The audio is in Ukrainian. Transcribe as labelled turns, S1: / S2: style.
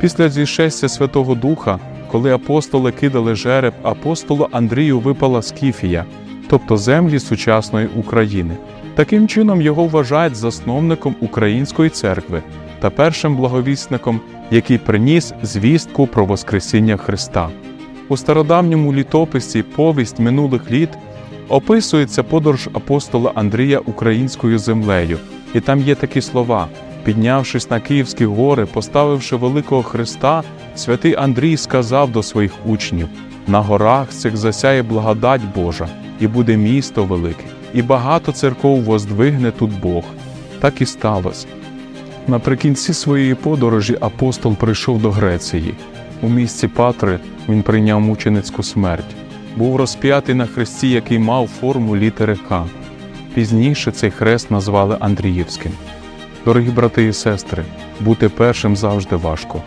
S1: Після зішестя Святого Духа, коли апостоли кидали жереб, апостолу Андрію випала Скіфія, тобто землі сучасної України. Таким чином його вважають засновником української церкви та першим благовісником, який приніс звістку про Воскресіння Христа. У стародавньому літописі Повість минулих літ описується подорож апостола Андрія українською землею, і там є такі слова: піднявшись на Київські гори, поставивши великого Христа, святий Андрій сказав до своїх учнів: на горах цих засяє благодать Божа, і буде місто велике, і багато церков воздвигне тут Бог. Так і сталося. Наприкінці своєї подорожі апостол прийшов до Греції. У місті Патри він прийняв мученицьку смерть. Був розп'ятий на хресті, який мав форму літери К. Пізніше цей хрест назвали Андріївським. Дорогі брати і сестри, бути першим завжди важко.